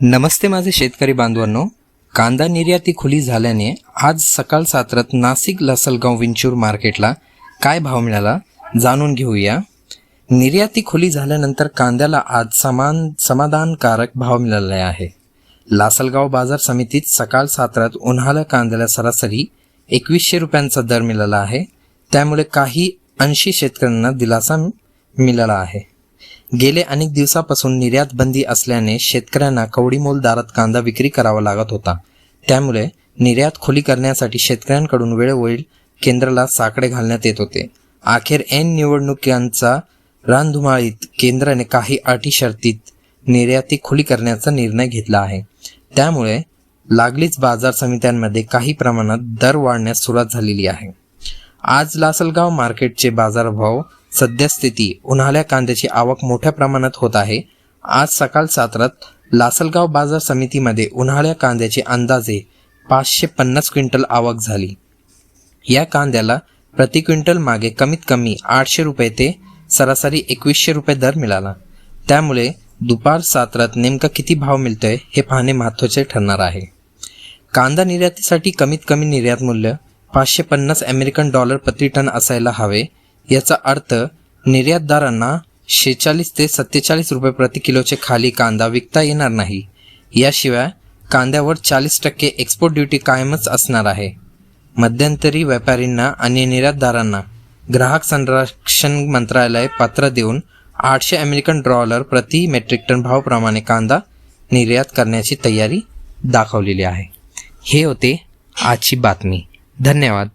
नमस्ते माझे शेतकरी बांधवांनो. कांदा निर्याती खुली झाल्याने आज सकाळ सात्रात नाशिक लसलगाव विंचूर मार्केटला काय भाव मिळाला जाणून घेऊया. निर्याती खुली झाल्यानंतर कांद्याला आज समान समाधानकारक भाव मिळाला आहे. लासलगाव बाजार समितीत सकाळ सात्रात उन्हाळा कांद्याला सरासरी एकवीसशे रुपयांचा दर मिळाला आहे. त्यामुळे काही ऐंशी शेतकऱ्यांना दिलासा मिळाला आहे. गेले अनेक दिवसापासून निर्यात बंदी असल्याने शेतकऱ्यांना कवडीमोल दारात कांदा विक्री करावा लागत होता. त्यामुळे निर्यात खुली करण्यासाठी शेतकऱ्यांकडून वेळोवेळी केंद्राला साकडे घालण्यात येत होते. अखेर ऐन निवडणुकांचा रानधुमाळीत केंद्राने काही अटी शर्तीत निर्याती खुली करण्याचा निर्णय घेतला आहे. त्यामुळे लागलीच बाजार समित्यांमध्ये काही प्रमाणात दर वाढण्यास सुरुवात झालेली आहे. आज लासलगाव मार्केटचे बाजारभाव सद्यस्थिती उन्हाळ्या कांद्याची आवक मोठ्या प्रमाणात होत आहे. आज सकाळ सात्रात लासलगाव बाजार समितीमध्ये उन्हाळ्या कांद्याचे अंदाजे पाचशे पन्नास क्विंटल आवक झाली. या कांद्याला प्रति क्विंटल मागे कमीत कमी आठशे रुपये ते सरासरी एकवीसशे रुपये दर मिळाला. त्यामुळे दुपार सात्रात नेमका किती भाव मिळतोय हे पाहणे महत्त्वाचे ठरणार आहे. कांदा निर्यातीसाठी कमीत कमी निर्यात मूल्य पाचशे पन्नास अमेरिकन डॉलर प्रति टन असायला हवे. याचा अर्थ निर्यातदारांना शेचाळीस ते सत्तेचाळीस रुपये प्रति किलोचे खाली कांदा विकता येणार नाही. याशिवाय कांद्यावर चाळीस टक्के एक्सपोर्ट ड्युटी कायमच असणार आहे. मध्यंतरी व्यापारींना आणि निर्यातदारांना ग्राहक संरक्षण मंत्रालय पत्र देऊन आठशे अमेरिकन डॉलर प्रति मेट्रिक टन भावाप्रमाणे कांदा निर्यात करण्याची तयारी दाखवलेली आहे. हे होते आजची बातमी. धन्यवाद.